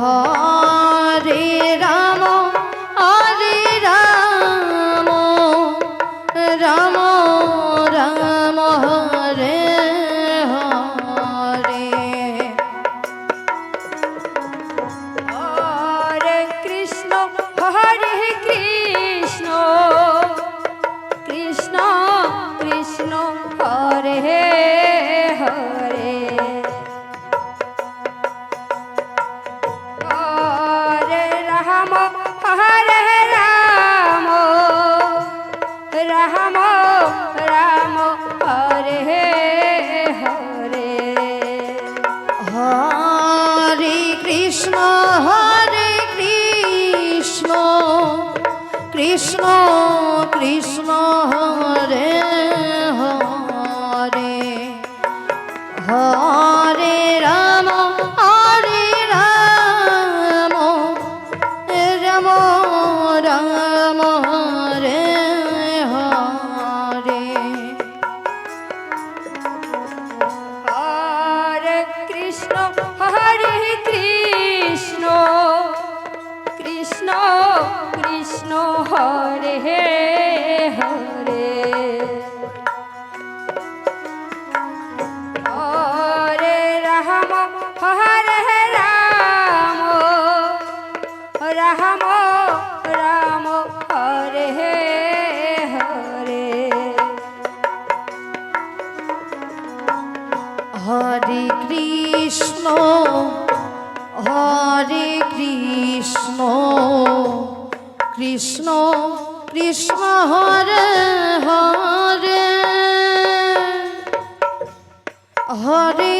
হরে রা Guadalajara. হে হরে। হরে রাম হরে রাম। রাম রাম, হরে হে হরে। হরে কৃষ্ণ হরে কৃষ্ণ। কৃষ্ণ কৃষ্ণ হরে হরে। হরে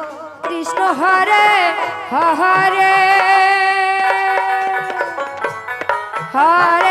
হরে হরে হরে।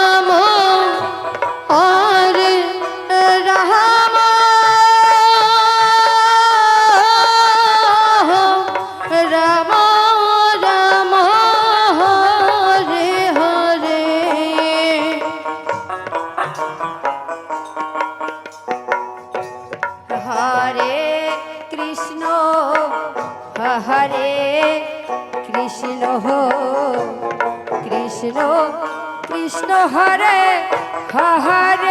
কৃষ্ণ হরে হরে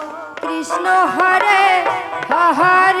কৃষ্ণ হরে হরে